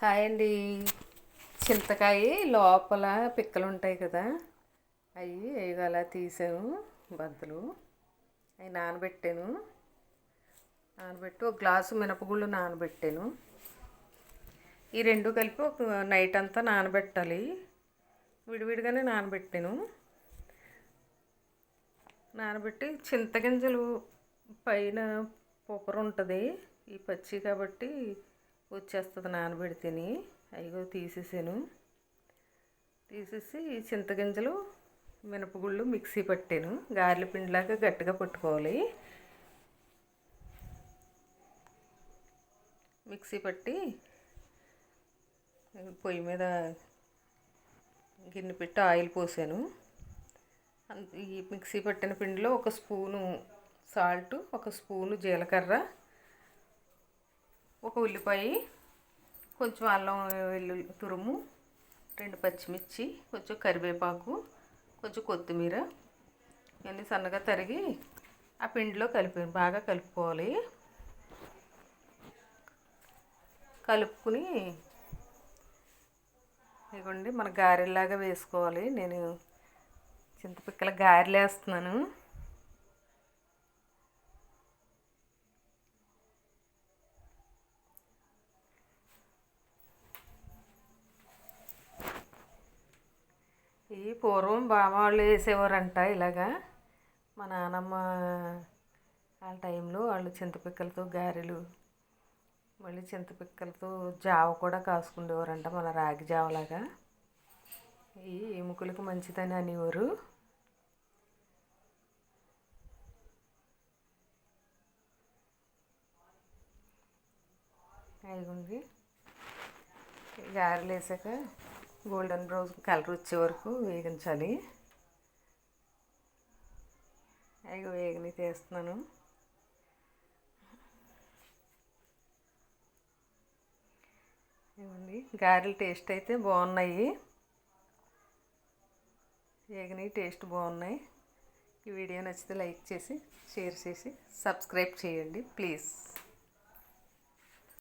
Hi అండి. చింతకాయ లోపల పిక్కలు ఉంటాయి కదా అవి ఏదో అలా తీసాను బద్దలు. అవి నానబెట్టాను. నానబెట్టి ఒక గ్లాసు మినపగుళ్ళు నానబెట్టాను. ఈ రెండు కలిపి ఒక నైట్ అంతా నానబెట్టాలి. విడివిడిగానే నానబెట్టాను. నానబెట్టి చింతగింజలు పైన పొపర ఉంటుంది ఈ పచ్చి కాబట్టి వచ్చేస్తుంది నానబెడితేని. అయ్యో తీసేసాను. తీసేసి చింతగింజలు మినపగుళ్ళు మిక్సీ పట్టాను. గారెల పిండిలాగా గట్టిగా పట్టుకోవాలి. మిక్సీ పట్టి పొయ్యి మీద గిన్నె పెట్టి ఆయిల్ పోసాను. ఈ మిక్సీ పట్టిన పిండిలో ఒక స్పూను సాల్ట్ ఒక స్పూను జీలకర్ర ఒక ఉల్లిపాయ కొంచెం అల్లం వెల్లుల్లి తురుము రెండు పచ్చిమిర్చి కొంచెం కరివేపాకు కొంచెం కొత్తిమీర ఇవన్నీ సన్నగా తరిగి ఆ పిండిలో కలిపి బాగా కలుపుకోవాలి. కలుపుకుని ఇదిగోండి మన గారెలాగా వేసుకోవాలి. నేను చింతపిక్కల గారెలు వేస్తున్నాను ఈ పూర్వం బామ్మ వాళ్ళు వేసేవారంట ఇలాగా. మా నాన్నమ్మ ఆ టైంలో వాళ్ళు చింతపిక్కలతో గారెలు మళ్ళీ చింతపిక్కలతో జావ కూడా కాసుకుండేవారంట మన రాగి జావలాగా. ఈ ఎముకలకు మంచిదని అనేవారు. అయిగుంది గారెలు వేసాక గోల్డెన్ బ్రౌన్ కలర్ వచ్చే వరకు వేగించాలి. అవి వేగని తీస్తున్నాను. ఇవ్వండి. గారెలు టేస్ట్ అయితే బాగున్నాయి. వేగని టేస్ట్ బాగున్నాయి. ఈ వీడియో నచ్చితే లైక్ చేసి షేర్ చేసి సబ్స్క్రైబ్ చేయండి ప్లీజ్.